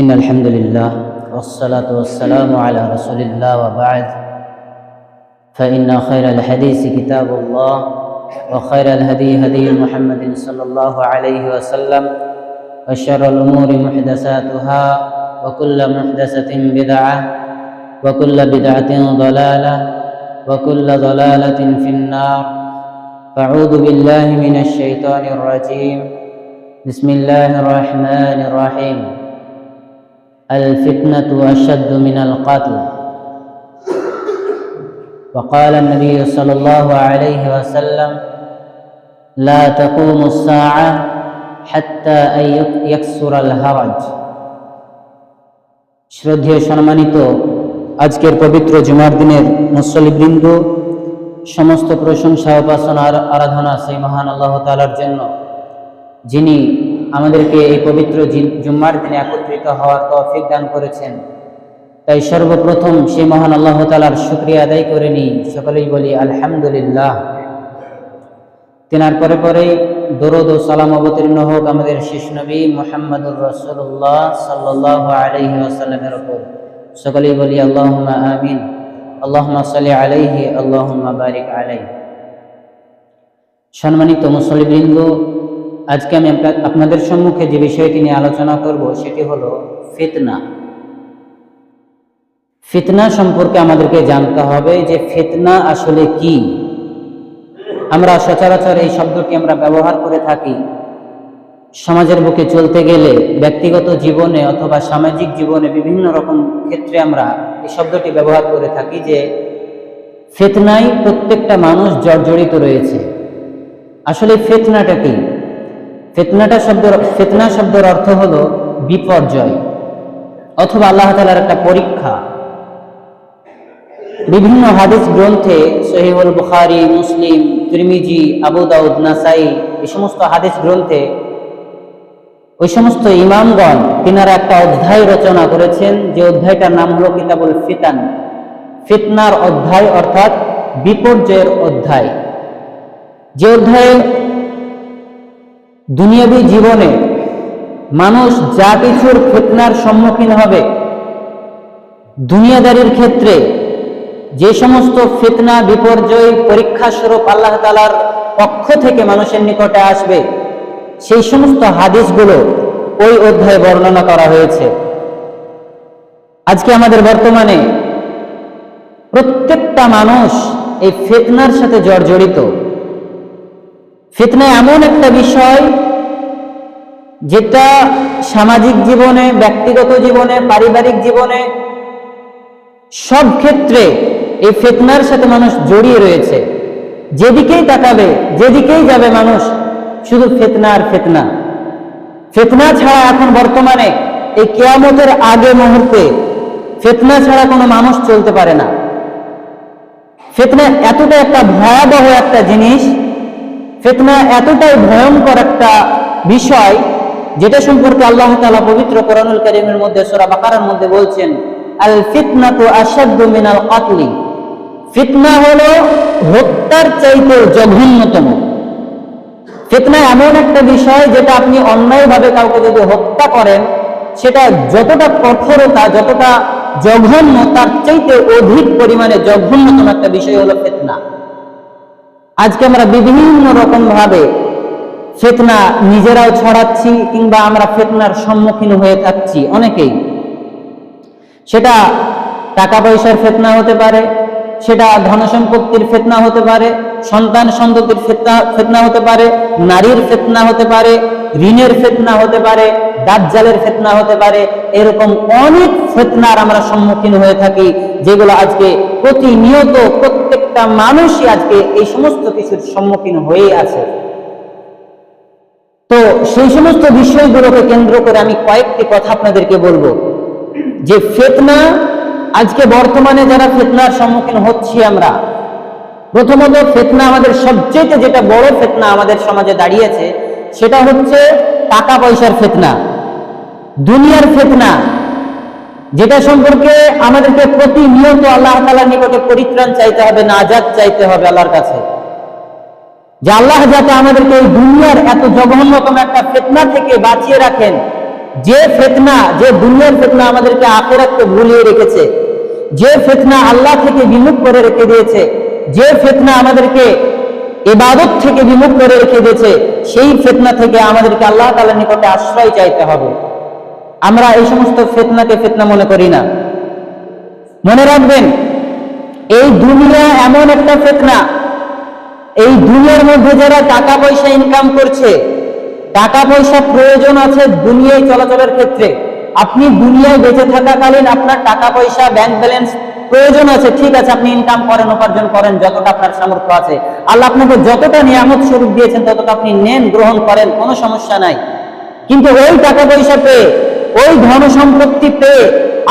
إن الحمد لله والصلاة والسلام على رسول الله وبعد. فإن خير الحديث كتاب الله وخير الهدي هدي محمد صلى الله عليه وسلم وشر الأمور محدثاتها وكل محدثة بدعة وكل بدعة ضلالة وكل ضلالة في النار. فأعوذ بالله من الشيطان الرجيم. بسم الله الرحمن الرحيم. الفتنة أشد من القتل وقال النبي صلى الله عليه وسلم لا تقوم الساعة حتى أن يكسر الهرج শ্রদ্ধেয় সম্মানিত আজকের পবিত্র জুমার দিনের মুসলিবৃন্দ সমস্ত প্রশংসা উপাসনা আর আরাধনা সেই মহান আল্লাহ তালার জন্য যিনি আমাদেরকে এই পবিত্র জুম্মার দিনে একত্রিত হওয়ার তৌফিক দান করেছেন। তাই সর্বপ্রথম সেই মহান আল্লাহ তালার শুক্রিয়া আদায় করে নিই। সকলেই বলি, আলহামদুলিল্লাহ। তেনার পরে পরেই দরদ ও সালাম অবতীর্ণ হোক আমাদের শেষ নবী মোহাম্মদুর রসুল্লাহ সাল্লাহ আলহি আসাল্লামের ওপর সকলেই বলি আল্লাহ আমিন। আল্লাহ সালি আলাইহি আল্লাহ বারিক আলাই সম্মানিত মুসলিবৃন্দ আজকে আমি আপনা- আপনাদের সম্মুখে যে বিষয়টি নিয়ে আলোচনা করব, সেটি হলো ফিতনা। ফিতনা সম্পর্কে আমাদেরকে জানতে হবে যে ফিতনা আসলে কি। আমরা সচরাচর এই শব্দটি আমরা ব্যবহার করে থাকি। সমাজের বুকে চলতে গেলে, ব্যক্তিগত জীবনে অথবা সামাজিক জীবনে বিভিন্ন রকম ক্ষেত্রে আমরা এই শব্দটি ব্যবহার করে থাকি যে ফেতনায় প্রত্যেকটা মানুষ জর্জরিত রয়েছে। আসলে ফেতনাটা কি? ফেতনাটা শব্দ ফেতনা শব্দের অর্থ হলো বিপর্যয় অথবা আল্লাহ তালার একটা পরীক্ষা। বিভিন্ন হাদিস গ্রন্থে সহিহুল বুখারি, মুসলিম, তিরমিজি, আবু দাউদ, নাসাই এই সমস্ত হাদিস গ্রন্থে ওই সমস্ত ইমামগণ তিনারা একটা অধ্যায় রচনা করেছেন, যে অধ্যায়টার নাম হলো কিতাবুল ফিতান। ফিতনার অধ্যায় অর্থাৎ বিপর্যয়ের অধ্যায়। যে অধ্যায়ে দুনিয়াবী জীবনে মানুষ যা কিছুর ফেতনার সম্মুখীন হবে, দুনিয়াদারির ক্ষেত্রে যে সমস্ত ফেতনা, বিপর্যয়, পরীক্ষা স্বরূপ আল্লাহ তালার পক্ষ থেকে মানুষের নিকটে আসবে, সেই সমস্ত হাদিসগুলো ওই অধ্যায়ে বর্ণনা করা হয়েছে। আজকে আমাদের বর্তমানে প্রত্যেকটা মানুষ এই ফেতনার সাথে জর্জরিত। ফিতনা এমন একটা বিষয় যেটা সামাজিক জীবনে, ব্যক্তিগত জীবনে, পারিবারিক জীবনে সব ক্ষেত্রে এই ফেতনার সাথে মানুষ জড়িয়ে রয়েছে। যেদিকেই তাকাবে, যেদিকেই যাবে মানুষ, শুধু ফেতনা আর ফেতনা। ফেতনা ছাড়া এখন বর্তমানে এই কেয়ামতের আগে মুহূর্তে ফেতনা ছাড়া কোনো মানুষ চলতে পারে না। ফেতনা এতটা একটা ভয়াবহ একটা জিনিস ফেতনা এতটাই ভয়ঙ্কর একটা বিষয় যেটা সম্পর্কে আল্লাহ তাআলা পবিত্র কোরআনুল কারীমের মধ্যে, সূরা বাকারার মধ্যে বলছেন, আল ফিতনাতু আশাদ্দু মিনাল কাতলি। ফিতনা হলো হত্যার চাইতে জঘন্যতম। ফিতনা এমন একটা বিষয় যেটা আপনি অন্যায়ভাবে কাউকে যদি হত্যা করেন, সেটা যতটা কঠোরতা, যতটা জঘন্য, তার চাইতে অধিক পরিমাণে জঘন্যতম একটা বিষয় হলো ফিতনা। আজকে আমরা বিভিন্ন রকম ভাবে ফেতনা নিজেরাও ছড়াচ্ছি কিংবা আমরা ফেতনার সম্মুখীন হয়ে থাকছি অনেকেই। সেটা টাকা পয়সার ফেতনা হতে পারে, সেটা ধন ধনসম্পত্তির ফেতনা হতে পারে, সন্তান সন্ততির ফেতনা ফেতনা হতে পারে, নারীর ফেতনা হতে পারে ঋণের ফেতনা হতে পারে, দাজ্জালের ফেতনা হতে পারে, এরকম অনেক ফেতনার আমরা সম্মুখীন হয়ে থাকি, যেগুলো আজকে প্রতিনিয়ত প্রত্যেকটা মানুষই আজকে এই সমস্ত কিছুর সম্মুখীন হয়েই আছে। তো সেই সমস্ত বিষয়গুলোকে কেন্দ্র করে আমি কয়েকটি কথা আপনাদেরকে বলব। যে ফেতনা, আজকে বর্তমানে যারা ফেতনার সম্মুখীন হচ্ছি আমরা, প্রথমত ফেতনা আমাদের সবচেয়ে যেটা বড় ফেতনা আমাদের সমাজে দাঁড়িয়েছে সেটা হচ্ছে টাকা পয়সার ফেতনা। দুনিয়ার ফেতনা, যেটা সম্পর্কে আমাদেরকে প্রতিনিয়ত আল্লাহ তালার নিকটে পরিত্রাণ চাইতে হবে নাজাদ চাইতে হবে আল্লাহর কাছে। যে আল্লাহ যাতে আমাদেরকে এই দুনিয়ার এত জঘন্যতম একটা ফেতনা থেকে বাঁচিয়ে রাখেন, যে ফেতনা, যে দুনিয়ার ফেতনা আমাদেরকে আখেরাতকে ভুলিয়ে রেখেছে, যে ফেতনা আল্লাহ থেকে বিমুখ করে রেখে দিয়েছে, যে ফেতনা আমাদেরকে এবাদত থেকে বিমুখ করে রেখে দিয়েছে সেই ফেতনা থেকে আমাদেরকে আল্লাহ তাআলার নিকটে আশ্রয় চাইতে হবে। আমরা এই সমস্ত ফেতনাকে ফেতনা মনে করি না। মনে রাখবেন, এই দুনিয়া এমন একটা ফেতনা। এই দুনিয়ার মধ্যে যারা টাকা পয়সা ইনকাম করছে টাকা পয়সা প্রয়োজন আছে দুনিয়ায় চলাচলের ক্ষেত্রে। আপনি দুনিয়ায় বেঁচে থাকাকালীন আপনার টাকা পয়সা ব্যাংক ব্যালেন্স প্রয়োজন আছে, ঠিক আছে, আপনি ইনকাম করেন, উপার্জন করেন, যতটা আপনার সামর্থ্য আছে। আল্লাহ আপনাকে যতটা নিয়ামত স্বরূপ দিয়েছেন, ততটা আপনি নেন, গ্রহণ করেন, কোনো সমস্যা নাই। কিন্তু ওই টাকা পয়সা পেয়ে, ওই ধন সম্পত্তি পেয়ে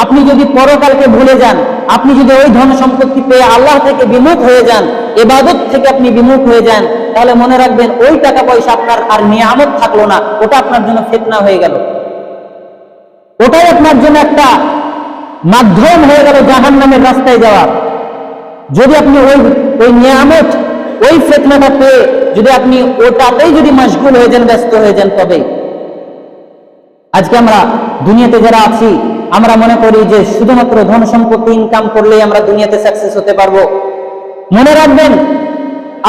আপনি যদি পরকালকে ভুলে যান, আপনি যদি ওই ধন সম্পত্তি পেয়ে আল্লাহ থেকে বিমুখ হয়ে যান এবাদত থেকে আপনি বিমুখ হয়ে যান, তাহলে মনে রাখবেন ওই টাকা পয়সা আপনার আর নিয়ামত থাকল না, ওটা আপনার জন্য ফেতনা হয়ে গেল। ওটাই আপনার জন্য একটা মাধ্যম হয়ে গেল জাহান নামের রাস্তায় যাওয়ার। যদি আপনি ওই ওই নিয়ামত, ওই ফেতনাটা পেয়ে যদি আপনি ওটাতেই যদি মশগুল হয়ে যান, ব্যস্ত হয়ে যান তবেই আজকে আমরা দুনিয়াতে যারা আছি, আমরা মনে করি যে শুধুমাত্র ধন সম্পত্তি ইনকাম করলেই আমরা দুনিয়াতে সাকসেস হতে পারব। মনে রাখবেন,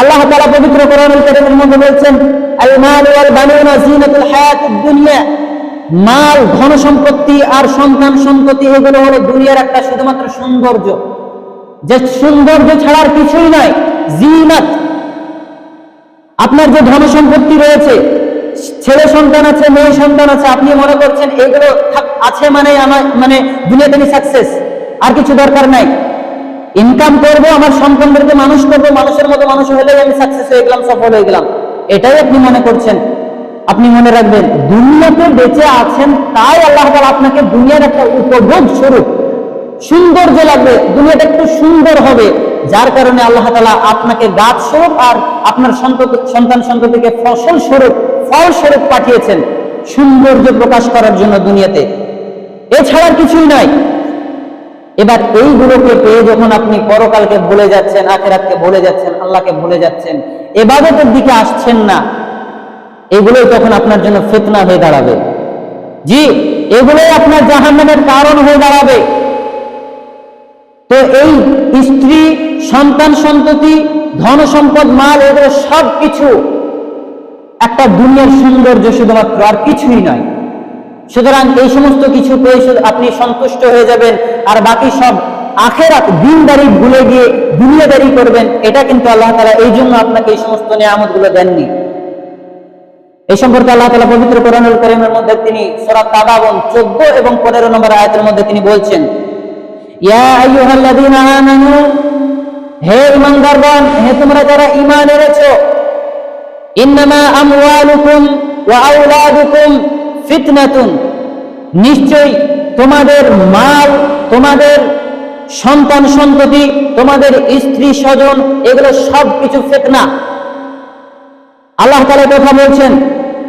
আল্লাহ তাআলা পবিত্র কোরআনুল কারীমের মধ্যে বলছেন মাল ধন সম্পত্তি আর সন্তান সম্পত্তি এগুলো হলো দুনিয়ার একটা শুধুমাত্র সৌন্দর্য। যে সৌন্দর্য ছাড়ার কিছুই নয় জিনাত আপনার যে ধন সম্পত্তি রয়েছে, ছেলে সন্তান আছে, মেয়ে সন্তান আছে, আপনি মনে করছেন এগুলো আছে মানে আমার মানে দুনিয়াতে আমি সাকসেস আর কিছু দরকার নাই। ইনকাম করব, আমার সন্তানদেরকে মানুষ করব, মানুষের মতো মানুষ হলেই আমি সাকসেস হয়ে গেলাম, সফল হয়ে গেলাম। এটাই আপনি মনে করছেন। আপনি মনে রাখবেন, দুনিয়াতে বেঁচে আছেন, তাই আল্লাহ তাআলা আপনাকে দুনিয়ার একটা উপভোগ স্বরূপ, সৌন্দর্য লাগবে, দুনিয়াটা একটু সুন্দর হবে, যার কারণে আল্লাহ তালা আপনাকে গাছ স্বরূপ আর আপনার সন্তান সন্ততিকে ফসল স্বরূপ, ফল স্বরূপ পাঠিয়েছেন সৌন্দর্য প্রকাশ করার জন্য দুনিয়াতে। এছাড়া কিছুই নাই। এবার এইগুলোকে পেয়ে যখন আপনি পরকালকে ভুলে যাচ্ছেন, আখেরাতকে ভুলে যাচ্ছেন, আল্লাহকে ভুলে যাচ্ছেন, এবাদতের দিকে আসছেন না এগুলোই তখন আপনার জন্য ফেতনা হয়ে দাঁড়াবে। জি, এগুলোই আপনার জাহান্নামের কারণ হয়ে দাঁড়াবে। তো এই স্ত্রী, সন্তান সন্ততি, ধন সম্পদ, মাল, এগুলো সব কিছু একটা দুনিয়ার সৌন্দর্য শুধুমাত্র আর কিছুই নয়। সুতরাং এই সমস্ত কিছু পেয়ে আপনি সন্তুষ্ট হয়ে যাবেন আর বাকি সব আখেরাত দিনদারি ভুলে গিয়ে দুনিয়াদারি করবেন, এটা কিন্তু আল্লাহ তালা এই জন্য আপনাকে এই সমস্ত নিয়ামতগুলো দেননি। এই সম্পর্কে আল্লাহ তালা পবিত্র কোরআনুল করিমের মধ্যে তিনি সূরা তাগাবন 14 এবং 15 নম্বর আয়াতের মধ্যে তিনি বলছেন হে ঈমানদারগণ, হে তোমরা যারা ঈমান এনেছো, ইন্নামা আমওয়ালুকুম ওয়া আওলাদুকুম ফিতনাতুন। নিশ্চয়ই তোমাদের মাল, তোমাদের সন্তান সন্ততি, তোমাদের স্ত্রী স্বজন, এগুলো সব কিছু ফিতনা। আল্লাহ তাআলা কথা বলছেন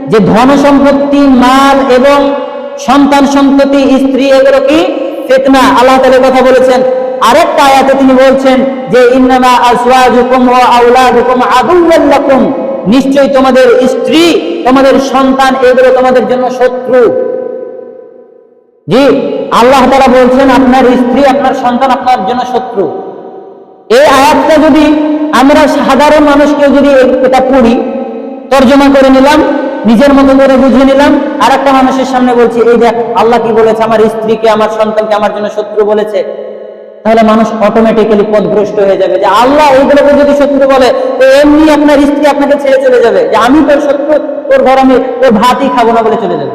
যে ধন সম্পত্তি, মাল এবং সন্তান সন্ততি স্ত্রী এগুলো কি? ফিতনা। আল্লাহ তাআলা কথা বলেছেন। আরেকটা আয়াতে তিনি বলছেন যে, ইন্নামা আজওয়াজুকুম ওয়া আওলাদুকুম আদুওয়াল লাকুম। নিশ্চয়ই তোমাদের স্ত্রী, তোমাদের সন্তান এগুলো তোমাদের জন্য শত্রু। জি, আল্লাহ তাআলা বলছেন, আপনার স্ত্রী, আপনার সন্তান আপনার জন্য শত্রু। এই আয়াতটা যদি আমরা সাধারণ মানুষকে যদি এটা পড়ি, তর্জমা করে নিলাম নিজের মতো করে বুঝে নিলাম। আর একটা মানুষের সামনে বলছি, এই দেখ, আল্লাহ কি বলেছে? আমার স্ত্রীকে, আমার সন্তানকে, আমার জন্য শত্রু বলেছে। তাহলে মানুষ অটোমেটিক্যালি পথভ্রষ্ট হয়ে যাবে যে, আল্লাহ এইগুলোকে যদি শত্রু বলে, তো এমনি আপনার স্ত্রী আপনাকে ছেড়ে চলে যাবে। যে আমি তোর শত্রু, তোর ঘর আমি, তোর ভাতই খাব না বলে চলে যাবে।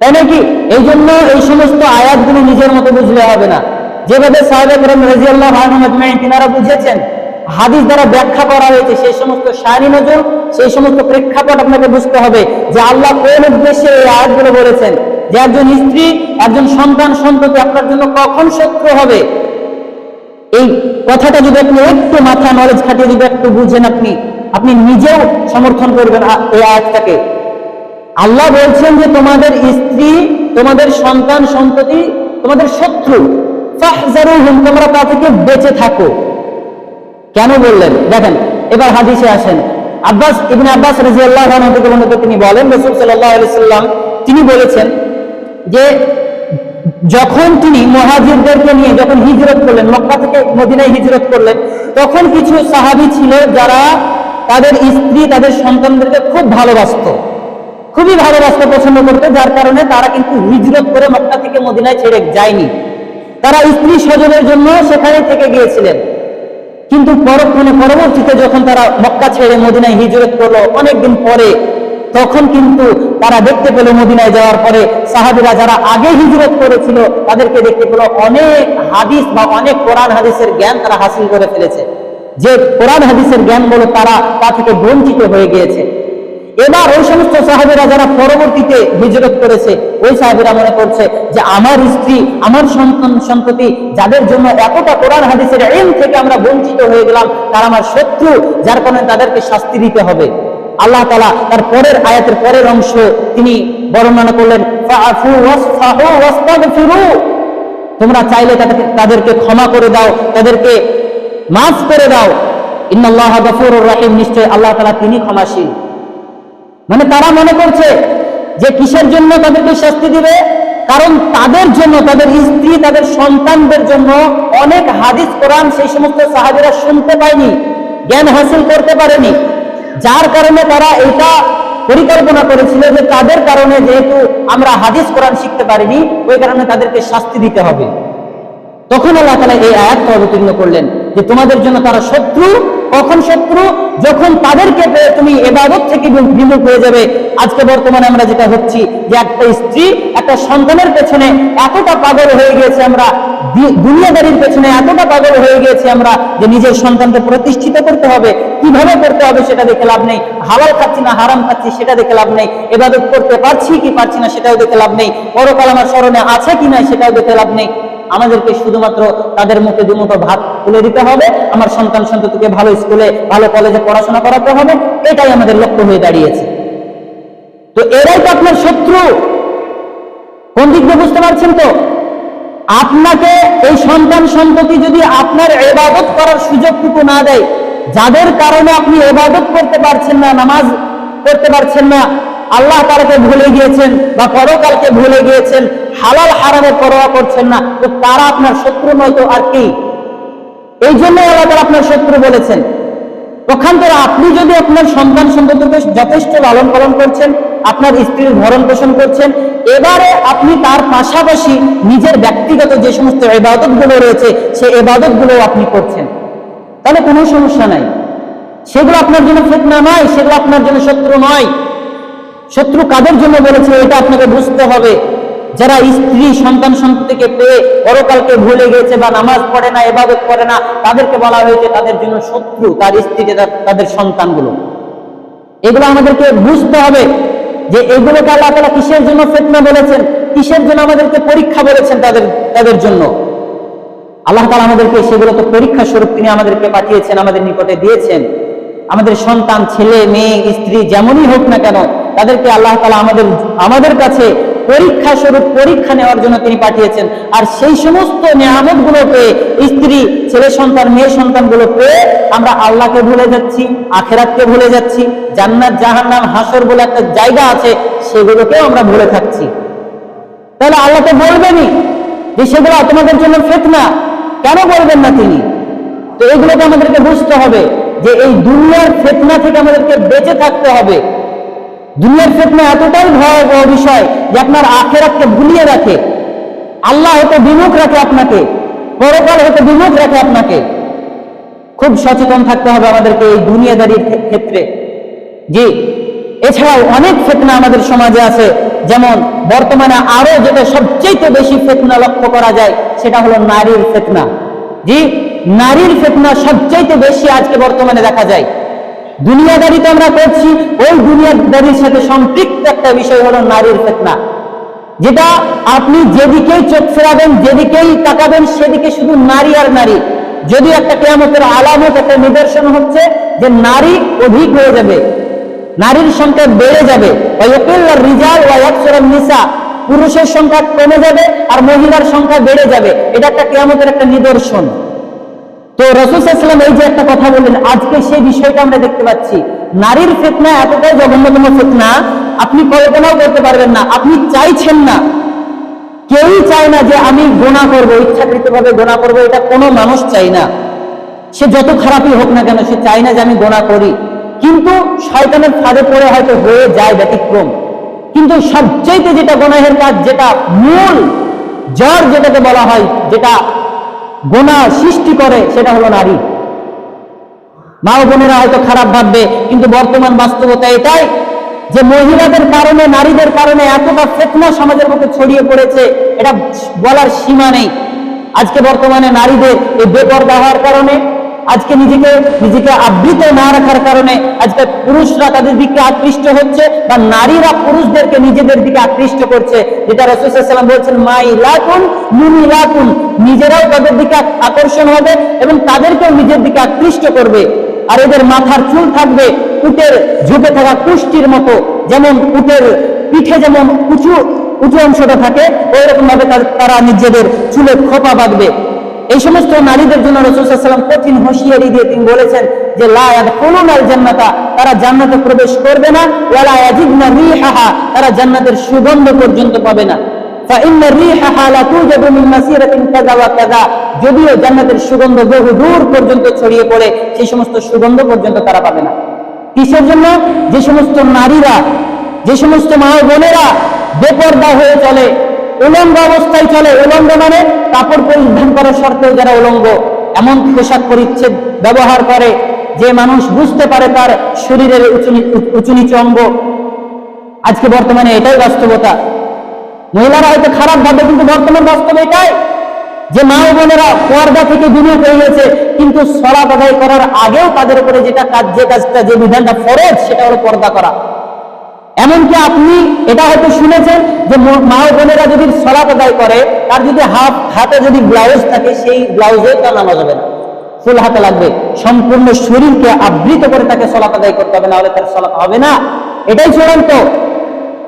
তাই নাকি? এই জন্য এই সমস্ত আয়াতগুলো নিজের মতো বুঝলে হবে না। যেভাবে সাহেব রাজিয়াল্লাহ তিনারা বুঝেছেন হাদিস দ্বারা ব্যাখ্যা করা হয়েছে, সেই সমস্ত সারি নজর, সেই সমস্ত প্রেক্ষাপট আপনাকে বুঝতে হবে যে আল্লাহ কোন উদ্দেশ্যে এই আয়াতগুলো বলেছেন, যে একজন স্ত্রী, একজন সন্তান সন্ততি আপনার জন্য কখন শত্রু হবে? এই কথাটা যদি আপনি একটু মাথা নলেজ খাটিয়ে যদি একটু বুঝেন আপনি আপনি নিজেও সমর্থন করবেন এই আয়াতটাকে। আল্লাহ বলছেন যে তোমাদের স্ত্রী, তোমাদের সন্তান সন্ততি তোমাদের শত্রু। তোমরা তা থেকে বেঁচে থাকো। কেন বললেন? দেখেন, এবার হাদিসে আসেন। আব্বাস ইবনে আব্বাস বর্ণিত তিনি বলেন, রাসূল সাল্লাম তিনি বলেছেন যে, যখন তিনি মহাজিরদেরকে নিয়ে যখন হিজরত করলেন, মক্কা থেকে মদিনায় হিজরত করলেন, তখন কিছু সাহাবি ছিল যারা তাদের স্ত্রী, তাদের সন্তানদেরকে খুব ভালোবাসতো। খুবই ভালোবাসতে, পছন্দ করতো, যার কারণে তারা কিন্তু হিজরত করে মক্কা থেকে মদিনায় ছেড়ে যায়নি। তারা স্ত্রী স্বজনের জন্য সেখানে থেকে গিয়েছিলেন। কিন্তু পরক্ষণে পরবর্তীতে যখন তারা মক্কা ছেড়ে মদিনায় হিজরত করল, অনেকদিন পরে, তখন কিন্তু তারা দেখতে পেল মদিনায় যাওয়ার পরে সাহাবিরা যারা আগে হিজরত করেছিল, তাদেরকে দেখতে পেল অনেক হাদিস বা অনেক কোরআন হাদিসের জ্ঞান তারা হাসিল করে ফেলেছে। যে কোরআন হাদিসের জ্ঞান বলো তারা তা থেকে বঞ্চিত হয়ে গিয়েছে। এবার ওই সমস্ত সাহাবেরা যারা পরবর্তীতে হিজরত করেছে, ওই সাহাবেরা মনে করছে যে আমার স্ত্রী, আমার সন্তান সন্ততি যাদের জন্য এতটা কোরআন হাদিসের এম থেকে আমরা বঞ্চিত হয়ে গেলাম, তারা আমার শত্রু, যার কারণে তাদেরকে শাস্তি দিতে হবে। আল্লাহ তালা তার পরের আয়াতের পরের অংশ তিনি বর্ণনা করলেন। তোমরা চাইলে তাদেরকে তাদেরকে ক্ষমা করে দাও, তাদেরকে মাফ করে দাও। ইন্নাল্লাহ গফুরুর রাহিম নিশ্চয় আল্লাহ তালা তিনি ক্ষমাশীল। মানে তারা মনে করছে যে কিসের জন্য তাদেরকে শাস্তি দিবে? কারণ তাদের জন্য, তাদের স্ত্রী, তাদের সন্তানদের জন্য অনেক হাদিস, কোরআন সেই সমস্ত সাহাবিরা শুনতে পায়নি, জ্ঞান হাসিল করতে পারেনি। যার কারণে তারা এটা পরিকল্পনা করেছিল যে তাদের কারণে যেহেতু আমরা হাদিস, কোরআন শিখতে পারিনি, ওই কারণে তাদেরকে শাস্তি দিতে হবে। তখন আল্লাহ তালা এই আয়াতটা অবতীর্ণ করলেন যে তোমাদের জন্য তারা শত্রু কখন শত্রু? যখন তাদেরকে তুমি এবাদত থেকে বিমুখ হয়ে যাবে। আজকে বর্তমানে আমরা যেটা হচ্ছি যে একটা স্ত্রী, একটা সন্তানের পেছনে এতটা পাগল হয়ে গিয়েছে আমরা দুনিয়াদারির পেছনে এতটা পাগল হয়ে গিয়েছে আমরা যে নিজের সন্তানকে প্রতিষ্ঠিত করতে হবে। কীভাবে করতে হবে সেটা দেখে লাভ নেই। হালাল খাচ্ছি না, হারাম খাচ্ছি সেটা দেখে লাভ নেই। এবাদত করতে পারছি কি পারছি না সেটাও দেখে লাভ নেই। পরকাল আমার স্মরণে আছে কি না সেটাও দেখে লাভ নেই। আমাদেরকে শুধুমাত্র তাদের মুখে দুমুঠো ভাত তুলে দিতে হবে। আমার সন্তান সন্ততিকে ভালো স্কুলে, ভালো কলেজে পড়াশোনা করাতে হবে। এটাই আমাদের লক্ষ্য হয়ে দাঁড়িয়েছে। তো এরাই তো আপনার শত্রু। কোন দিক দিয়ে বুঝতে পারছেন তো? আপনাকে এই সন্তান সন্ততি যদি আপনার এবাদত করার সুযোগটুকু না দেয়, যাদের কারণে আপনি এবাদত করতে পারছেন না, নামাজ করতে পারছেন না আল্লাহ তালাকে ভুলে গিয়েছেন বা পরকালকে ভুলে গিয়েছেন, হালাল হারামের পরোয়া করছেন না, তো তারা আপনার শত্রু নয় তো আর কি? এই জন্য আল্লাহ তালা আপনার শত্রু বলেছেন। পক্ষান্তরে আপনি যদি আপনার সন্তান সন্ততিকে যথেষ্ট লালন পালন করছেন, আপনার স্ত্রীর ভরণ পোষণ করছেন, এবারে আপনি তার পাশাপাশি নিজের ব্যক্তিগত যে সমস্ত এবাদতগুলো রয়েছে সেই এবাদতগুলো আপনি করছেন। তাহলে কোনো সমস্যা নাই। সেগুলো আপনার জন্য ফেতনা নয়, সেগুলো আপনার জন্য শত্রু নয়। শত্রু কাদের জন্য বলেছে এটা আপনাকে বুঝতে হবে। যারা স্ত্রী সন্তান সন্ততিকে পেয়ে পরকালকে ভুলে গেছে বা নামাজ পড়ে না এবাদত করে না, তাদেরকে বলা হয়েছে তাদের জন্য শত্রু তার স্ত্রী তাদের সন্তানগুলো। এগুলো আমাদেরকে বুঝতে হবে যে এগুলোকে আল্লাহ তালা কিসের জন্য ফেতনা বলেছেন? কিসের জন্য আমাদেরকে পরীক্ষা বলেছেন তাদের তাদের জন্য? আল্লাহ তালা আমাদেরকে সেগুলো তো পরীক্ষা স্বরূপ তিনি আমাদেরকে পাঠিয়েছেন, আমাদের নিকটে দিয়েছেন। আমাদের সন্তান, ছেলে, মেয়ে, স্ত্রী যেমনই হোক না কেন তাদেরকে আল্লাহ তালা আমাদের আমাদের কাছে পরীক্ষা স্বরূপ পরীক্ষা নেওয়ার জন্য তিনি পাঠিয়েছেন। আর সেই সমস্ত নিয়ামতগুলো পেয়ে স্ত্রী, ছেলে সন্তান, মেয়ে সন্তানগুলো পেয়ে আমরা আল্লাহকে ভুলে যাচ্ছি, আখেরাতকে ভুলে যাচ্ছি, জান্নাত, জাহান্নাম, হাসর বলে একটা জায়গা আছে, সেগুলোকেও আমরা ভুলে থাকছি। তাহলে আল্লাহ তো বলবেনই যে সেগুলো তোমাদের জন্য ফেতনা। কেন বলবেন না তিনি? তো এগুলোকে আমাদেরকে বুঝতে হবে যে এই দুনিয়ার ফেতনা থেকে আমাদেরকে বেঁচে থাকতে হবে। দুনিয়ার ফেতনা এতটাই ভয়াবহ বিষয় যে আপনার আখেরাতকে ভুলিয়ে রাখে। আল্লাহ হতে বিমুখ রাখে আপনাকে, পরকাল হতে বিমুখ রাখে আপনাকে। খুব সচেতন থাকতে হবে আমাদেরকে এই দুনিয়াদারির ক্ষেত্রে। জি, এছাড়াও অনেক ফেতনা আমাদের সমাজে আছে। যেমন বর্তমানে আরও যেটা সবচেয়ে বেশি ফেতনা লক্ষ্য করা যায়, সেটা হলো নারীর ফেতনা। জি, নারীর ফেতনা সবচেয়ে বেশি আজকে বর্তমানে দেখা যায়। দুনিয়াদারি তো আমরা করছি ওই দুনিয়াদারির সাথে সম্পৃক্ত একটা বিষয় হলো নারীর ফেতনা। যেটা আপনি যেদিকেই চোখ ফেরাবেন, যেদিকেই তাকাবেন, সেদিকে শুধু নারী আর নারী। যদি একটা কেয়ামতের আলামত, একটা নিদর্শন হচ্ছে যে নারী অধিক হয়ে যাবে, নারীর সংখ্যা বেড়ে যাবে। রিজাল নিসা, পুরুষের সংখ্যা কমে যাবে আর মহিলার সংখ্যা বেড়ে যাবে। এটা একটা কেয়ামতের একটা নিদর্শন। তো রসুলাম এই যে একটা কথা বললেন, আজকে সেই বিষয়টা আমরা দেখতে পাচ্ছি। নারীর ফেতনা এতটাই জঘন্যতম ফেতনা, আপনি কল্পনাও করতে পারবেন না, আপনি চাইছেন না। কেউই চায় না যে আমি গোনা করব, ইচ্ছাকৃতভাবে গোনা করব, এটা কোনো মানুষ চাই না। সে যত খারাপই হোক না কেন, সে চায় না যে আমি গোনা করি। কিন্তু শয়তানের ফাঁদে পড়ে হয়তো হয়ে যায় ব্যতিক্রম। কিন্তু সবচেয়ে যেটা গোনাহের কাজ, যেটা মূল জ্বর যেটাকে বলা হয়, যেটা গোনা সৃষ্টি করে, সেটা হলো নারী। মা বোনেরা হয়তো খারাপ ভাববে, কিন্তু বর্তমান বাস্তবতা এটাই যে মহিলাদের কারণে, নারীদের কারণে এতটা ফেতনা সমাজের মধ্যে ছড়িয়ে পড়েছে, এটা বলার সীমা নেই। আজকে বর্তমানে নারীদের এই বেপর ব্যবহার কারণে আজকে নিজেকে নিজেকে আবৃত না রাখার কারণে আজকে পুরুষরা তাদের দিকে আকৃষ্ট হচ্ছে বা নারীরা পুরুষদেরকে নিজেদের দিকে আকৃষ্ট করছে। যেটা রসুলাম বলছেন মাই লাকুন মুনি লাকুন নিজেরাও তাদের দিকে আকর্ষণ হবে এবং তাদেরকেও নিজের দিকে আকৃষ্ট করবে। আর এদের মাথার চুল থাকবে উটের, ঝুঁকে থাকা কুষ্টির মতো। যেমন উটের পিঠে যেমন উঁচু উঁচু অংশটা থাকে ওই রকম ভাবে তারা নিজেদের চুলে খোপা বাঁধবে। এই সমস্ত নারীদের জন্য রসুলাম কঠিন হুঁশিয়ারি দিয়ে তিনি বলেছেন যে লাল জান্নাতা তারা জান্নাতে প্রবেশ করবে না ওয়ালা ইয়াজিদনা রিহাহা তারা জান্নাতের সুগন্ধ পর্যন্ত পাবে না فإن ريحها لا توجد من مسيرة كذا وكذا যদিও জান্নাতের সুগন্ধ বহু দূর পর্যন্ত ছড়িয়ে পড়ে সেই সমস্ত সুগন্ধ পর্যন্ত তারা পাবে না কিসের জন্য যে সমস্ত নারীরা যে সমস্ত মা ও বোনেরা বেপর্দা হয়ে চলে উলঙ্গ অবস্থায় চলে। উলঙ্গ মানে কাপড় পরিধান করার সত্ত্বেও যারা উলঙ্গ, এমন পোশাক পরিচ্ছেদ ব্যবহার করে যে মানুষ বুঝতে পারে তার শরীরের উঁচু নিচু অঙ্গ। আজকে বর্তমানে এটাই বাস্তবতা। মহিলারা হয়তো খারাপ ভাবে কিন্তু বর্তমান বাস্তব এটাই যে মা বোনেরা পর্দা থেকে দুনিয়া পেয়ে গেছে, কিন্তু সলা আদায় করার আগেও তাদের উপরে যেটা কাজ যে কাজটা যে বিধানটা ফরজ, সেটা হলো পর্দা করা। এমনকি আপনি এটা হয়তো শুনেছেন যে মা বোনেরা যদি সলাপ আদায় করে, তার যদি হাত হাতে যদি ব্লাউজ থাকে, সেই ব্লাউজে তার নামাজ হবে না। ফুল হাতে লাগবে। সম্পূর্ণ শরীরকে আবৃত করে তাকে সলাপ আদায় করতে হবে না হলে তার সলাপ হবে না। এটাই চূড়ান্ত।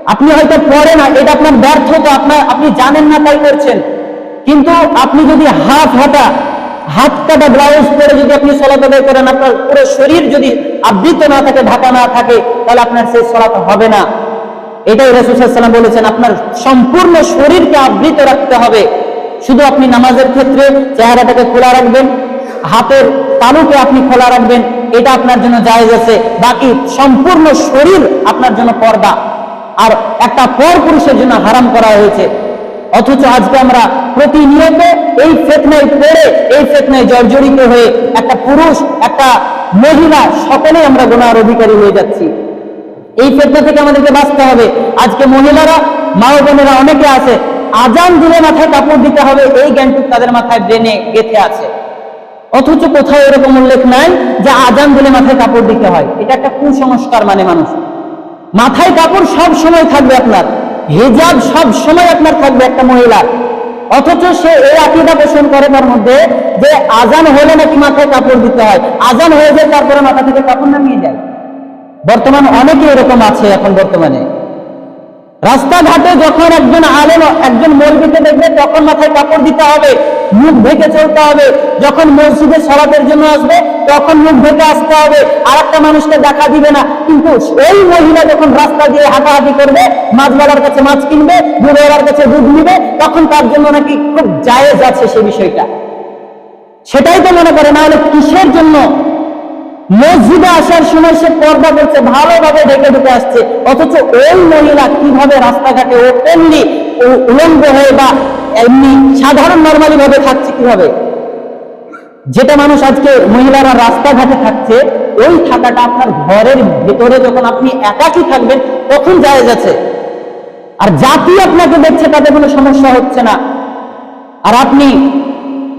আপনি হয়তো পড়ে না, এটা আপনার ব্যর্থতা, আপনার, আপনি জানেন না তাই করছেন। কিন্তু আপনি যদি হাত হাতা হাত কাটা ব্লাউজ পরে যদি আপনি সলাত আদায় করেন, আপনার পুরো শরীর যদি আবৃত না থাকে, ঢাকা না থাকে, তাহলে আপনার সেই সলাত হবে না। এটাই রসুলাম বলেছেন, আপনার সম্পূর্ণ শরীরকে আবৃত রাখতে হবে। শুধু আপনি নামাজের ক্ষেত্রে চেহারাটাকে খোলা রাখবেন, হাতের তালুকে আপনি খোলা রাখবেন, এটা আপনার জন্য জায়েজ আছে। বাকি সম্পূর্ণ শরীর আপনার জন্য পর্দা। আর একটা পর পুরুষের জন্য হারাম করা হয়েছে। অথচ আজকে আমরা প্রতিনিয়ত এই ফেতনায় পড়ে, এই ফেতনায় জর্জরিত হয়ে একটা পুরুষ, একটা মহিলা সকলেই আমরা গোনার অধিকারী হয়ে যাচ্ছি। এই ফেতনা থেকে আমাদেরকে বাঁচতে হবে। আজকে মহিলারা মা বোনেরা অনেকে আছে, আজান দিলে মাথায় কাপড় দিতে হবে, এই জ্ঞানটুক তাদের মাথায় ব্রেনে গেঁথে আছে। অথচ কোথাও এরকম উল্লেখ নাই যে আজান দিলে মাথায় কাপড় দিতে হয়। এটা একটা কুসংস্কার মানে মানুষ। মাথায় কাপড় সব সময় থাকবে আপনার। হিজাব সব সময় আপনার থাকবে একটা মহিলার অথচ সে এই আকিদা পোষণ করে তার মধ্যে যে আজান হলে নাকি মাথায় কাপড় দিতে হয়। আজান হয়ে যায়, তারপরে মাথা থেকে কাপড় নামিয়ে যায়। বর্তমান অনেকে এরকম আছে এখন বর্তমানে। রাস্তাঘাটে যখন একজন আলেম, একজন মৌলবীকে দেখবে, তখন মাথায় কাপড় দিতে হবে। মুখ ঢেকে চলতে হবে। যখন মসজিদে সরাবের জন্য আসবে, তখন মুখ ঢেকে আসতে হবে। আর একটা মানুষকে দেখা দিবে না। কিন্তু ওই মহিলা যখন রাস্তা দিয়ে হাঁটাহাঁটি করবে, মাছওয়ালার কাছে মাছ কিনবে দুধওয়ালার কাছে দুধ নিবে, তখন তার জন্য নাকি খুব জায়েজ আছে সে বিষয়টা। সেটাই তো মনে করে না হলে কিসের জন্য মসজিদে আসার সময় সে পর্দা করছে, ভালোভাবে ঢেকে ঢুকে আসছে। অথচ ওই মহিলা কীভাবে রাস্তাঘাটে ওপেনলি উলঙ্গ হয়ে বা এমনি সাধারণ নর্মালি ভাবে থাকছে কীভাবে? যেটা মানুষ আজকে মহিলারা রাস্তাঘাটে থাকছে, ওই থাকাটা আপনার ঘরের ভেতরে যখন আপনি একাকি থাকবেন, তখন জায়েজ আছে। আর জাতি আপনাকে দেখছে, তাতে কোনো সমস্যা হচ্ছে না। আর আপনি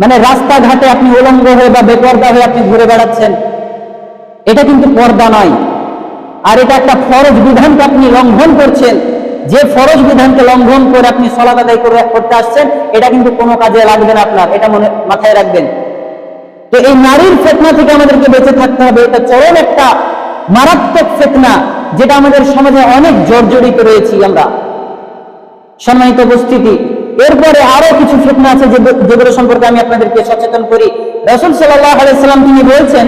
মানে রাস্তাঘাটে আপনি উলঙ্গ হয়ে বা বেপর্দা হয়ে আপনি ঘুরে বেড়াচ্ছেন এটা কিন্তু পর্দা নয়। আর এটা একটা ফরজ বিধানকে আপনি লঙ্ঘন করছেন। যে ফরজ বিধানকে লঙ্ঘন করে আপনি সলাত আদায় করে করতে আসছেন, এটা কিন্তু কোনো কাজে লাগবে না আপনার। এটা মনে, মাথায় রাখবেন। তো এই নারীর ফেতনা থেকে আমাদেরকে বেঁচে থাকতে হবে। এটা চরম একটা মারাত্মক ফেতনা, যেটা আমাদের সমাজে অনেক জর্জরিত রয়েছি আমরা। সম্মানিত উপস্থিতি, এরপরে আরও কিছু ফিতনা আছে যেগুলো সম্পর্কে আমি আপনাদেরকে সচেতন করি। রসুল সাল্লাহ আলাইসাল্লাম তিনি বলছেন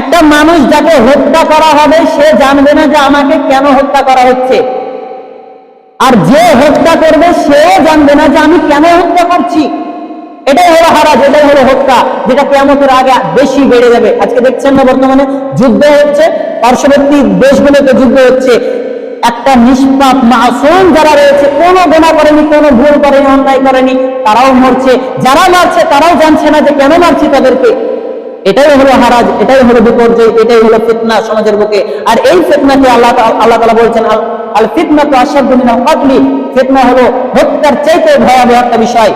একটা মানুষ যাকে হত্যা করা হবে, সে জানবে না যে আমাকে কেন হত্যা করা হচ্ছে। আর যে হত্যা করবে, সেও জানবে না যে আমি কেন হত্যা করছি। এটাই হলো হারাজ, এটাই হলো হত্যা, যেটা কেমতের আগে বেশি বেড়ে যাবে। আজকে দেখছেন না বর্তমানে, যুদ্ধ হচ্ছে, পার্শ্ববর্তী দেশগুলোতে যুদ্ধ হচ্ছে। একটা নিষ্পাপ মাসুম যারা রয়েছে, কোনো গোনা করেনি, কোনো ভুল করেনি, অন্যায় করেনি, তারাও মরছে। যারা মারছে, তারাও জানছে না যে কেন মারছি তাদেরকে। এটাই হলো হারাজ, এটাই হলো বিপর্যয়, এটাই হলো ফিতনা সমাজের বুকে। আর এই ফিতনাকে আল্লাহ আল্লাহ তালা বলছেন, আল- ফিতনা তো আসাদ কাতলি ফিতনা হলো হত্যার চাইতে ভয়াবহ একটা বিষয়।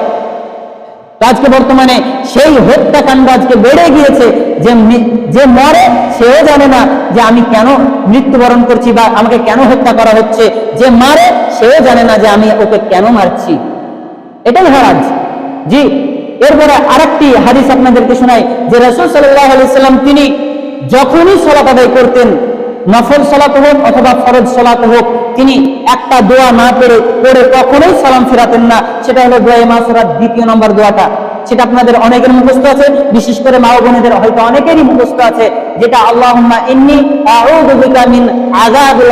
আজকে বর্তমানে সেই হত্যাকাণ্ড আজকে বেড়ে গিয়েছে, যে যে মরে সেও জানে না যে আমি কেন মৃত্যুবরণ করছি বা আমাকে কেন হত্যা করা হচ্ছে। যে মারে সেও জানে না যে আমি ওকে কেন মারছি। এটাই হারাজ। জি এরপরে আরেকটি হাদিস আপনাদেরকে শোনাই, যে রসুল সাল্লাহ আলাইসাল্লাম তিনি যখনই সলাত আদায় করতেন, নফল সলাত হোক অথবা ফরজ সলাত হোক, তিনি একটা দোয়া না পেরে পড়ে কখনোই সালাম ফেরাতেন না। সেটা হলো দোয়া মাসরাত দ্বিতীয় নম্বর দোয়াটা। সেটা আপনাদের অনেকের মুখস্থ আছে, বিশেষ করে মা বোনেদের হয়তো অনেকেরই মুখস্থ আছে, যেটা আল্লাহুম্মা ইন্নী আউযু বিকা মিন আযাবিল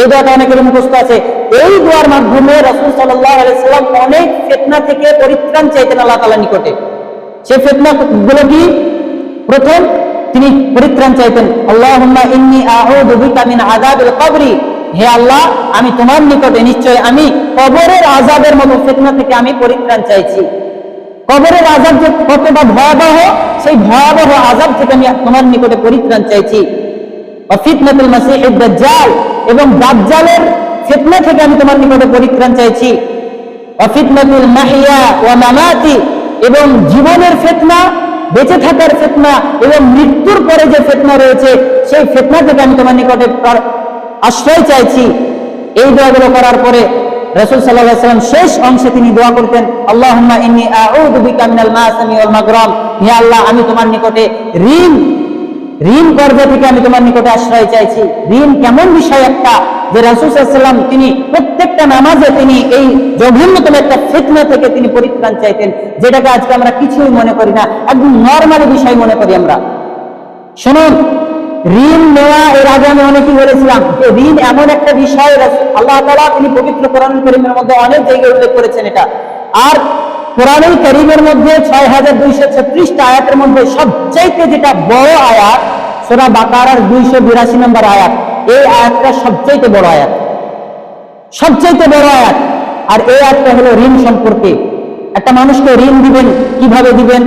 এই দোয়াটা অনেকের মুখস্থ আছে। এই দোয়ার মাধ্যমে রসুল সাল্লাম অনেক ফিতনা থেকে পরিত্রাণ চাইতেন আল্লাহ তাআলার নিকটে। সেই ফিতনা গুলো কি? প্রথম, তিনি পরিত্রাণ চাইতেন, আল্লাহুম্মা ইন্নী হে আল্লাহ, আমি তোমার নিকটে নিশ্চয় আমি কবরের আযাবের মতো ফিতনা থেকে আমি পরিত্রাণ চাইছি। কবরের আযাব যে কতটা ভয়াবহ, সেই ভয়াবহ আযাব থেকে আমি তোমার নিকটে পরিত্রাণ চাইছি। ফিতনাতুল মাসিহ দাজ্জাল এবং দাজ্জালের ফিতনা থেকে আমি তোমার নিকটে পরিত্রাণ চাইছি। ফিতনাতুল মাহিয়া ওয়া মামাতি, এবং জীবনের ফিতনা, বেঁচে থাকার ফিতনা, এবং মৃত্যুর পরে যে ফিতনা রয়েছে, সেই ফিতনা থেকে আমি তোমার নিকটে আশ্রয় চাইছি। এই দোয়াগুলো করার পরে রসুল আলাইহি সাল্লাম শেষ অংশে তিনি দোয়া করতেন মাগরাম। হে আল্লাহ, আমি তোমার নিকটে ঋণ ঋণ কর্জ থেকে আমি তোমার নিকটে আশ্রয় চাইছি। ঋণ কেমন বিষয় একটা? যে রাসুসাল্লাম তিনি প্রত্যেকটা নামাজে তিনি এই জঘন্যতম একটা ফিতনা থেকে তিনি পরিত্রাণ চাইতেন, যেটাকে আজকে আমরা কিছুই মনে করি না, একদম নর্মালি বিষয় মনে করি আমরা। শুনুন, ঋণ নেওয়া, এর আগে আমি অনেকই বলেছিলাম যে ঋণ এমন একটা বিষয়, আল্লাহ তালা তিনি পবিত্র কোরআন করিমের মধ্যে অনেক জায়গায় উল্লেখ করেছেন এটা। আর কোরআনুল করিমের মধ্যে ছয় হাজার দুইশো ছত্রিশটা আয়াতের মধ্যে সবচাইতে যেটা বড় আয়াত, সোরা বাকারার দুইশো বিরাশি নম্বর আয়াত। এই আয়াতটা সবচাইতে বড় আয়াত। সবচাইতে বড় আয়াত। আর এই আয়াতটা হলো ঋণ সম্পর্কে। একটা মানুষকে ঋণ দিবেন, কীভাবে দিবেন?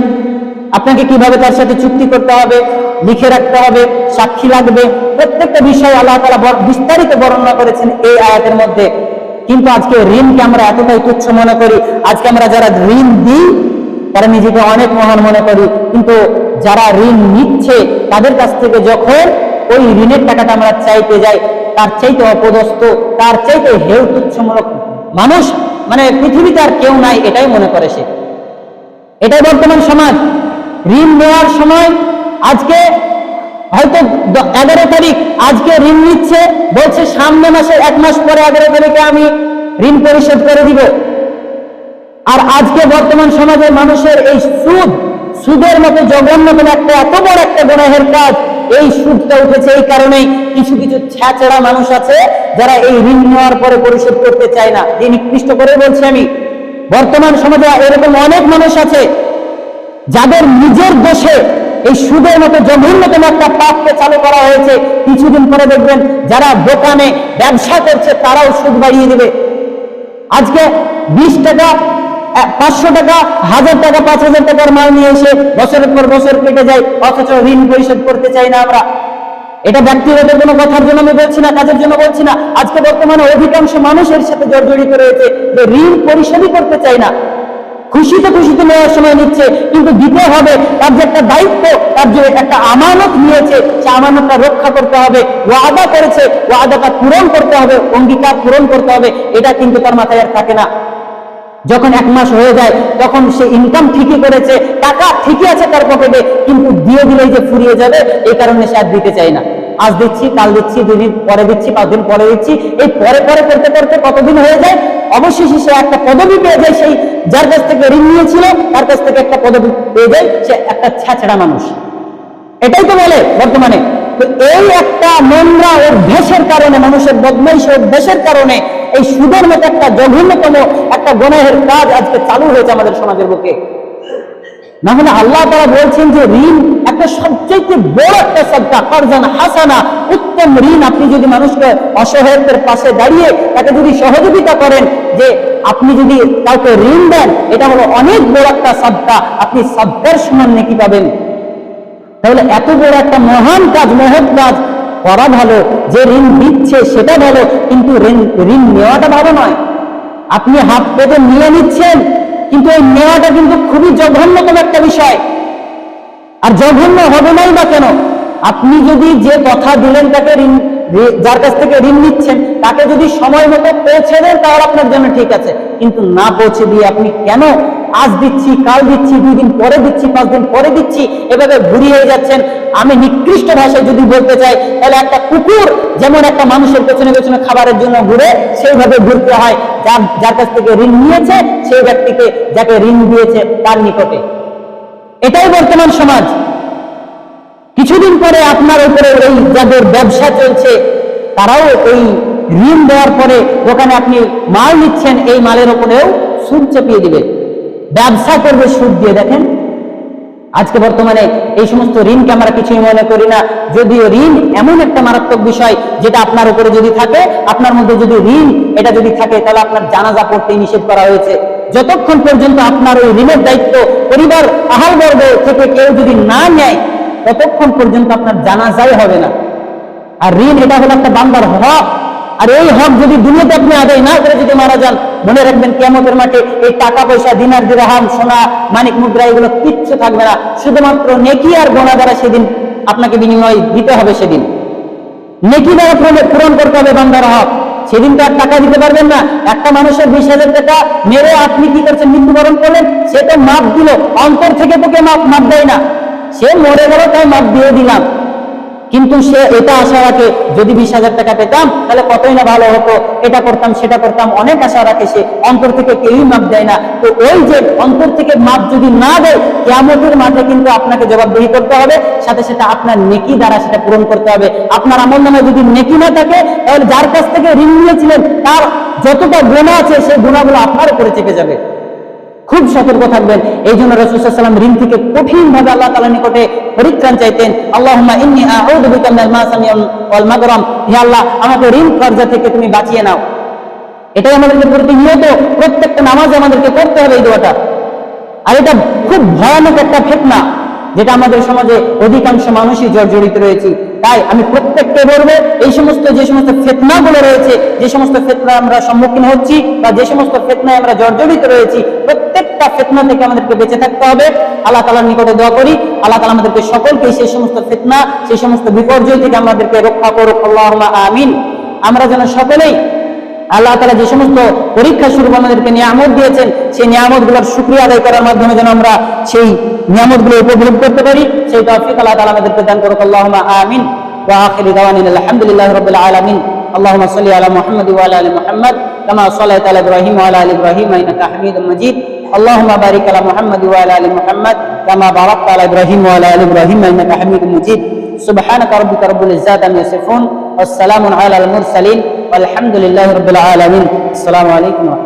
আপনাকে কীভাবে তার সাথে চুক্তি করতে হবে? লিখে রাখতে হবে? সাক্ষী লাগবে? প্রত্যেকটা বিষয় আল্লাহ তালা বিস্তারিত বর্ণনা করেছেন এই আয়াতের মধ্যে। কিন্তু আজকে ঋণকে আমরা এতটাই তুচ্ছ মনে করি, আজকে আমরা যারা ঋণ দিই, তারা নিজেকে অনেক মহান মনে করি। কিন্তু যারা ঋণ নিচ্ছে, তাদের কাছ থেকে যখন ওই ঋণের টাকাটা আমরা চাইতে যাই, তার চাইতে অপদস্থ, তার চাইতে হেউ তুচ্ছমূলক মানুষ মানে পৃথিবীতে আর কেউ নাই, এটাই মনে করে সে। এটাই বর্তমান সমাজ। ঋণ নেওয়ার সময় আজকে হয়তো এগারো তারিখ, আজকে ঋণ নিচ্ছে, বলছে সামনে মাসে এক মাস পরে এগারো তারিখে আমি ঋণ পরিশোধ করে দিব। আর আজকে বর্তমান সমাজের মানুষের এই সুদ, সুদের মতো জঘন্যতম একটা, এত বড় একটা গুনাহের কাজ এই সুদটা উঠেছে এই কারণেই কিছু কিছু ছ্যাচড়া মানুষ আছে যারা এই ঋণ নেওয়ার পরে পরিশোধ করতে চায় না। যে নিকৃষ্ট করে বলছি আমি, বর্তমান সমাজে এরকম অনেক মানুষ আছে যাদের নিজের দোষে এই সুদের মতো জঘন্যতম একটা পাপকে চালু করা হয়েছে। কিছুদিন পরে দেখবেন যারা দোকানে ব্যবসা করছে তারাও সুদ বাড়িয়ে দেবে। আজকে বিশ টাকা পাঁচশো টাকা, হাজার টাকা, পাঁচ হাজার টাকার মাল নিয়ে এসে বছরের পর বছর কেটে যায়, অথচ ঋণ পরিশোধ করতে চাই না আমরা। এটা ব্যক্তিগত কোনো কথার জন্য আমি বলছি না, কাজের জন্য বলছি না। আজকে বর্তমানে অধিকাংশ মানুষের সাথে জড়িত রয়েছে যে ঋণ পরিশোধই করতে চাই না। খুশিতে খুশিতে নেওয়ার সময় নিচ্ছে, কিন্তু দিতে হবে। তার যে একটা দায়িত্ব, তার যে একটা আমানত নিয়েছে, সে আমানতটা রক্ষা করতে হবে, ওয়াদা করেছে, ওয়াদাটা পূরণ করতে হবে, অঙ্গীকার পূরণ করতে হবে, এটা কিন্তু তার মাথায় আর থাকে না। যখন এক মাস হয়ে যায়, তখন সে ইনকাম ঠিকই করেছে, টাকা ঠিকই আছে তার পকেটে কিন্তু দিয়ে দিলেই যে ফুরিয়ে যাবে, এই কারণে সে আর দিতে চায় না। আজ দিচ্ছি, কাল দিচ্ছি দুই দিন পরে দিচ্ছি, পাঁচ দিন পরে দিচ্ছি, এই পরে পরে করতে করতে কতদিন হয়ে যায়, অবশেষে সে একটা পদবি পেয়ে যায়, সেই যার কাছ থেকে ঋণ নিয়েছিল, তার কাছ থেকে একটা পদবি পেয়ে যায়, সে একটা ছাছড়া মানুষ। এটাই তো বলে বর্তমানে। তো এই একটা নোংরা অভ্যাসের কারণে, মানুষের বদমাইশ অভ্যাসের কারণে এই সুদের মতো একটা জঘন্যতম একটা গণের কাজ আজকে চালু হয়েছে আমাদের সমাজের বুকে। না হলে আল্লাহ তারা বলছেন যে ঋণ একটা সবচেয়ে বড় একটা সত্তা কারজান হাসানা, উত্তম ঋণ আপনি যদি মানুষকে অসহায়তের পাশে দাঁড়িয়ে তাকে যদি সহযোগিতা করেন যে আপনি যদি কাউকে ঋণ দেন, এটা হলো অনেক বড় একটা সত্তা আপনি সত্তার সমান নাকি পাবেন। তাহলে এত বড় একটা মহান কাজ, মহৎ কাজ করা ভালো, যে ঋণ দিচ্ছে সেটা ভালো, কিন্তু ঋণ নেওয়াটা ভালো নয়। আপনি হাত পেতে নিয়ে নিচ্ছেন, কিন্তু এই নেওয়াটা কিন্তু খুবই জঘন্যতম একটা বিষয়। আর জঘন্য হবে নাই বা কেন? আপনি যদি যে কথা দিলেন তাকে ঋণ যার কাছ থেকে ঋণ নিচ্ছেন, তাকে যদি সময় মতো পৌঁছে দেন, তাহলে আপনার জন্য ঠিক আছে। কিন্তু না পৌঁছে দিয়ে আপনি কেন আজ দিচ্ছি, কাল দিচ্ছি, দুই দিন পরে দিচ্ছি, পাঁচ দিন পরে দিচ্ছি, এভাবে ঘুরিয়ে যাচ্ছেন। আমি নিকৃষ্ট ভাষায় যদি বলতে চাই, তাহলে একটা কুকুর যেমন একটা মানুষের পেছনে পেছনে খাবারের জন্য ঘুরে, সেইভাবে ঘুরতে হয়। যার যার কাছ থেকে ঋণ নিয়েছে, সেই ব্যক্তিকে যাকে ঋণ দিয়েছে, তার নিকটে। এটাই বর্তমান সমাজ। কিছুদিন পরে আপনার উপরে এই যাদের ব্যবসা চলছে, তারাও এই ঋণ দেওয়ার পরে দোকানে আপনি মাল নিচ্ছেন, এই মালের ওপরেও সুদ চেপিয়ে দিবে। ব্যবসা করবে সুদ দিয়ে, দেখেন। আজকে বর্তমানে এই সমস্ত ঋণকে আমরা কিছুই মনে করি না। যদিও ঋণ এমন একটা মারাত্মক বিষয় যেটা আপনার উপরে যদি থাকে, আপনার মধ্যে যদি ঋণ এটা যদি থাকে, তাহলে আপনার জানাজা পড়তে নিষেধ করা হয়েছে। যতক্ষণ পর্যন্ত আপনার ওই ঋণের দায়িত্ব পরিবার আহাল বর্গ থেকে কেউ যদি না নেয়, ততক্ষণ পর্যন্ত আপনার জানাজাই হবে না। আর ঋণ এটা হলো একটা বান্দার হক। আর এই হক যদি দুনিয়াতে আপনি আদায় না করে যদি মারা যান মনে রাখবেন কেমতের মাঠে এই টাকা পয়সা দিনার দিরহাম, সোনা, মানিক মুদ্রা, এগুলো কিচ্ছু থাকবে না। শুধুমাত্র নেকি আর গোনা দ্বারা সেদিন আপনাকে বিনিময় দিতে হবে সেদিন। নেকি দ্বারা পূরণ- করতে হবে বান্দার হক। সেদিন তো আর টাকা দিতে পারবেন না। একটা মানুষের বিশ হাজার টাকা মেরে আপনি কি করছেন, মৃত্যুবরণ করলেন? সে তো মাপ দিল। অন্তর থেকে তোকে মাপ মাপ দেয় না। সে মরে গেল, তাই মাপ দিয়ে দিলাম। কিন্তু সে এটা আশা রাখে, যদি বিশ হাজার টাকা পেতাম, তাহলে কতই না ভালো হতো। এটা করতাম, সেটা করতাম, অনেক আশা রাখে সে। অন্তর থেকে কেউই মাপ দেয় না। তো ওই যে অন্তর থেকে মাপ যদি না দেয় কেমতের মাঠে কিন্তু আপনাকে জবাবদিহি করতে হবে। সাথে সাথে আপনার নেকি দ্বারা সেটা পূরণ করতে হবে। আপনার আমল নামে যদি নেকি না থাকে, তাহলে যার কাছ থেকে ঋণ নিয়েছিলেন, তার যতটা গুণা আছে, সেই গুণাগুলো আপনার উপরে চেপে যাবে। খুব সতর্ক থাকবেন। এই জন্য রসুলাম ঋণ থেকে কঠিন ভাবে আল্লাহ তালা নিকটে পরিত্রাণ চাইতেন। আল্লাহ আল্লাহ, আমাকে ঋণ কর্জা থেকে তুমি বাঁচিয়ে নাও। এটাই আমাদেরকে প্রতিনিয়ত প্রত্যেকটা নামাজে আমাদেরকে করতে হবে এই দোয়াটা। আর এটা খুব ভয়ানক একটা ফেতনা। যেটা আমাদের সমাজে অধিকাংশ মানুষই জর্জরিত রয়েছে। তাই আমি প্রত্যেককে বলব, এই সমস্ত, যে সমস্ত ফেতনাগুলো রয়েছে, যে সমস্ত ফেতনা আমরা সম্মুখীন হচ্ছি বা যে সমস্ত ফেতনায় আমরা জর্জরিত রয়েছি, প্রত্যেকটা ফেতনা থেকে আমাদেরকে বেঁচে থাকতে হবে। আল্লাহ তালার নিকটে দোয়া করি, আল্লাহ তালা আমাদেরকে সকলকে সেই সমস্ত ফেতনা, সেই সমস্ত বিপর্যয় থেকে আমাদেরকে রক্ষা করুক। আল্লাহ আমিন। আমরা যেন সকলেই আল্লাহ তালা যে সমস্ত পরীক্ষা স্বরূপ আমাদেরকে নিয়ামত দিয়েছেন সেই নিয়ামত গুলোর সুক্রিয়া আদায় করার মাধ্যমে যেন আমরা সেই নিয়ামত গুলো উপভোগ করতে পারি সেই তৌফিক আল্লাহ তালা আমাদেরকে দান করুক আল্লাহ আমিন وآخر دعوانا الحمد لله رب العالمين اللهم صل على محمد وعلى ال محمد كما صليت على ابراهيم وعلى ال ابراهيم انك حميد مجيد اللهم بارك على محمد وعلى ال محمد كما باركت على ابراهيم وعلى ال ابراهيم انك حميد مجيد سبحانك ربك رب العزة عما يصفون والسلام على المرسلين والحمد لله رب العالمين. السلام عليكم ورحمة